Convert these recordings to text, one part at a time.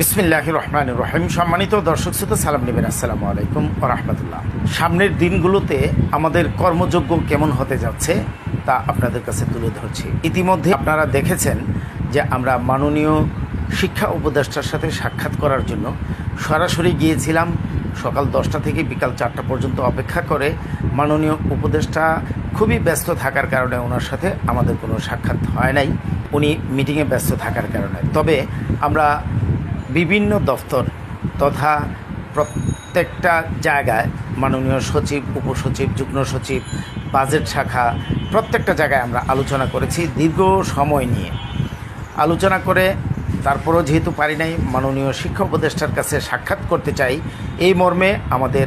বিসমিল্লাহ রহমান রহিম। সম্মানিত দর্শক শ্রোতা, সালাম নেবেন। আসসালামু আলাইকুম ও রহমতুল্লাহ। সামনের দিনগুলোতে আমাদের কর্মযোগ্য কেমন হতে যাচ্ছে তা আপনাদের কাছে তুলে ধরছি। ইতিমধ্যে আপনারা দেখেছেন যে আমরা মাননীয় শিক্ষা উপদেষ্টার সাথে সাক্ষাৎ করার জন্য সরাসরি গিয়েছিলাম। সকাল দশটা থেকে বিকাল চারটা পর্যন্ত অপেক্ষা করে মাননীয় উপদেষ্টা খুবই ব্যস্ত থাকার কারণে ওনার সাথে আমাদের কোনো সাক্ষাৎ হয় নাই। উনি মিটিংয়ে ব্যস্ত থাকার কারণে। তবে আমরা বিভিন্ন দফতর তথা প্রত্যেকটা জায়গায় মাননীয় সচিব, উপসচিব, যুগ্ম সচিব, বাজেট শাখা প্রত্যেকটা জায়গায় আমরা আলোচনা করেছি দীর্ঘ সময় নিয়ে। আলোচনা করে তারপরও যেহেতু পারি নাই, মাননীয় শিক্ষা উপদেষ্টার কাছে সাক্ষাৎ করতে চাই, এই মর্মে আমাদের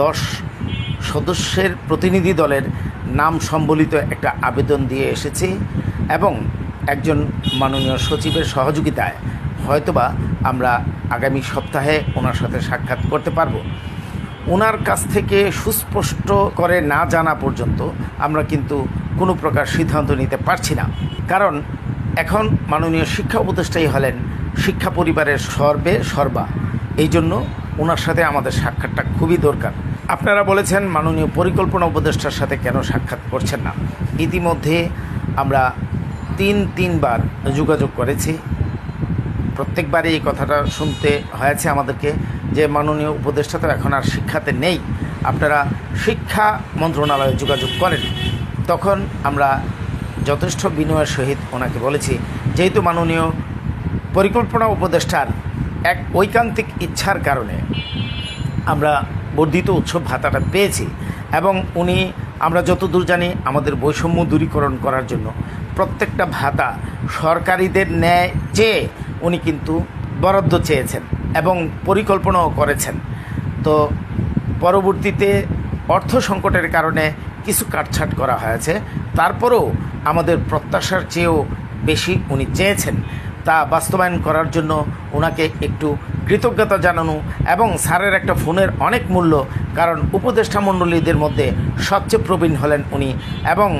দশ সদস্যের প্রতিনিধি দলের নাম সম্বলিত একটা আবেদন দিয়ে এসেছি এবং একজন মাননীয় সচিবের সহযোগিতায় হয়তোবা আমরা আগামী সপ্তাহে ওনার সাথে সাক্ষাৎ করতে পারব। ওনার কাছ থেকে সুস্পষ্ট করে না জানা পর্যন্ত আমরা কিন্তু কোনো প্রকার সিদ্ধান্ত নিতে পারছি না। কারণ এখন মাননীয় শিক্ষা উপদেষ্টাই হলেন শিক্ষা পরিবারের সর্বে সর্বা। এই জন্য ওনার সাথে আমাদের সাক্ষাৎটা খুবই দরকার। আপনারা বলেছেন মাননীয় পরিকল্পনা উপদেষ্টার সাথে কেন সাক্ষাৎ করছেন না। ইতিমধ্যে আমরা তিন তিনবার যোগাযোগ করেছি। প্রত্যেকবারই এই কথাটা শুনতে হয়েছে আমাদেরকে যে মাননীয় উপদেষ্টা তো এখন আর শিক্ষাতে নেই। আপনারা শিক্ষা মন্ত্রণালয়ে যোগাযোগ করেন। তখন আমরা যথেষ্ট বিনয়ের সহিত ওনাকে বলেছি, যেহেতু মাননীয় পরিকল্পনা উপদেষ্টার এক ঐকান্তিক ইচ্ছার কারণে আমরা বর্ধিত উৎসব ভাতাটা পেয়েছি এবং উনি, আমরা যতদূর জানি, আমাদের বৈষম্য দূরীকরণ করার জন্য প্রত্যেকটা ভাতা সরকারিদের ন্যায় চেয়ে উনি কিন্তু বরাদ্দ চেয়েছেন এবং পরিকল্পনাও করেছেন। তো পরবর্তীতে অর্থ সংকটের কারণে কিছু কাটছাট করা হয়েছে। তারপরেও আমাদের প্রত্যাশার চেয়েও বেশি উনি চেয়েছেন। তা বাস্তবায়ন করার জন্য ওনাকে একটু কৃতজ্ঞতা জানানো এবং স্যারের একটা ফোনের অনেক মূল্য, কারণ উপদেষ্টা মণ্ডলীদের মধ্যে সবচেয়ে প্রবীণ হলেন উনি এবং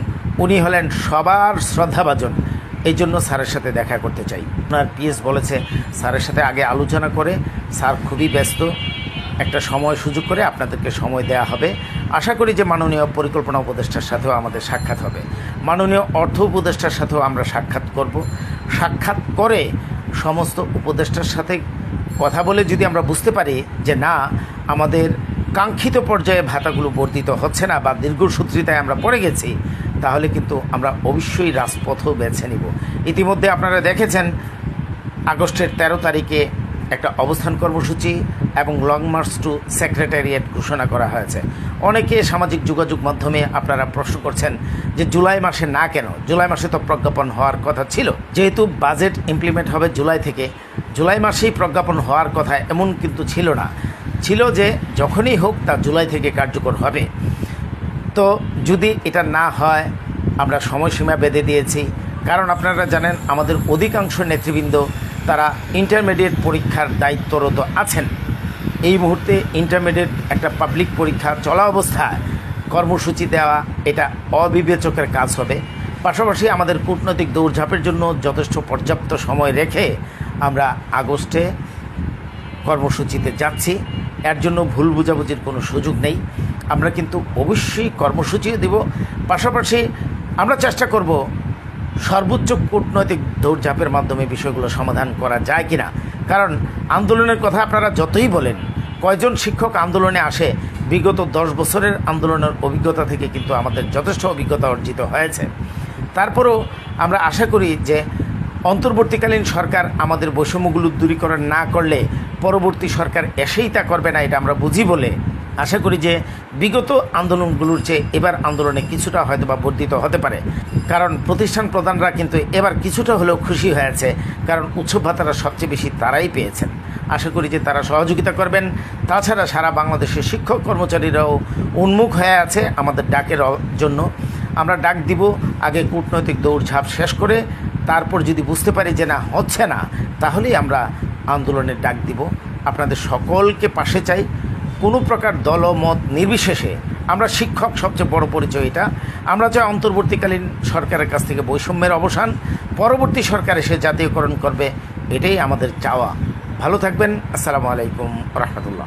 উনি হলেন সবার শ্রদ্ধাভাজন। এই জন্য স্যারের সাথে দেখা করতে চাই। আপনার পিএস বলেছে, স্যারের সাথে আগে আলোচনা করে, স্যার খুবই ব্যস্ত। একটা সময় সুযোগ করে আপনাদেরকে সময় দেয়া হবে। আশা করি যে মাননীয় পরিকল্পনা উপদেষ্টার সাথেও আমাদের সাক্ষাৎ হবে। মাননীয় অর্থ উপদেষ্টার সাথেও আমরা সাক্ষাৎ করব। সাক্ষাৎ করে সমস্ত উপদেষ্টার সাথে কথা বলে যদি আমরা বুঝতে পারি যে না, আমাদের কাঙ্ক্ষিত পর্যায়ে ভাতাগুলো বর্ধিত হচ্ছে না বা দীর্ঘসূত্রিতায় আমরা পড়ে গেছি তাহলে কিন্তু আমরা অবশ্যই রাজপথও বেছে নিব। ইতিমধ্যে আপনারা দেখেছেন, আগস্টের ১৩ তারিখে একটা অবস্থান কর্মসূচি এবং লং মার্চ টু সেক্রেটারিয়েট ঘোষণা করা হয়েছে। অনেকে সামাজিক যোগাযোগ মাধ্যমে আপনারা প্রশ্ন করছেন যে জুলাই মাসে না কেন? জুলাই মাসে তো প্রজ্ঞাপন হওয়ার কথা ছিল। যেহেতু বাজেট ইমপ্লিমেন্ট হবে জুলাই থেকে, জুলাই মাসেই প্রজ্ঞাপন হওয়ার কথা এমন কিন্তু ছিল না। ছিল যে যখনই হোক তা জুলাই থেকে কার্যকর হবে। তো যদি এটা না হয়, আমরা সময়সীমা বেঁধে দিয়েছি। কারণ আপনারা জানেন, আমাদের অধিকাংশ নেতৃবৃন্দ তারা ইন্টারমিডিয়েট পরীক্ষার দায়িত্বরত আছেন। এই মুহূর্তে ইন্টারমিডিয়েট একটা পাবলিক পরীক্ষা চলা অবস্থায় কর্মসূচি দেওয়া, এটা অবিবেচকের কাজ হবে। পাশাপাশি আমাদের কূটনৈতিক দৌড়ঝাঁপের জন্য যথেষ্ট পর্যাপ্ত সময় রেখে আমরা আগস্টে কর্মসূচিতে যাচ্ছি। এর জন্য ভুল বোঝাবুঝির কোনো সুযোগ নেই। আমরা কিন্তু অবশ্যই কর্মসূচিও দেব। পাশাপাশি আমরা চেষ্টা করব সর্বোচ্চ কূটনৈতিক দৌড়ঝাঁপের মাধ্যমে বিষয়গুলো সমাধান করা যায় কিনা। কারণ আন্দোলনের কথা আপনারা যতই বলেন, কয়জন শিক্ষক আন্দোলনে আসে, বিগত দশ বছরের আন্দোলনের অভিজ্ঞতা থেকে কিন্তু আমাদের যথেষ্ট অভিজ্ঞতা অর্জিত হয়েছে। তারপরেও আমরা আশা করি যে অন্তর্বর্তীকালীন সরকার আমাদের বৈষম্যগুলো দূরীকরণ না করলে পরবর্তী সরকার এসেই তা করবে না, এটা আমরা বুঝি বলে আশা করি যে বিগত আন্দোলনগুলোর চেয়ে এবার আন্দোলনে কিছুটা হয়তো বা বর্ধিত হতে পারে। কারণ প্রতিষ্ঠান প্রধানরা কিন্তু এবার কিছুটা হলেও খুশি হয়েছে কারণ উৎসব ভাতারা সবচেয়ে বেশি তারাই পেয়েছেন। আশা করি যে তারা সহযোগিতা করবেন। তাছাড়া সারা বাংলাদেশের শিক্ষক কর্মচারীরাও উন্মুখ হয়ে আছে আমাদের ডাকের জন্য। আমরা ডাক দিব, আগে কূটনৈতিক দৌড়ঝাঁপ শেষ করে তারপর যদি বুঝতে পারি যে না, হচ্ছে না, তাহলেই আমরা আন্দোলনের ডাক দিব। আপনাদের সকলকে পাশে চাই। কোনো প্রকার দলমত নির্বিশেষে আমরা শিক্ষক সবচেয়ে বড় পরিচয় এটা। আমরা চাই অন্তর্বর্তীকালীন সরকারের কাছ থেকে বৈষম্যের অবসান, পরবর্তী সরকার এসে জাতীয়করণ করবে, এটাই আমাদের চাওয়া। ভালো থাকবেন, আসসালামু আলাইকুম, রহমতুল্লাহ।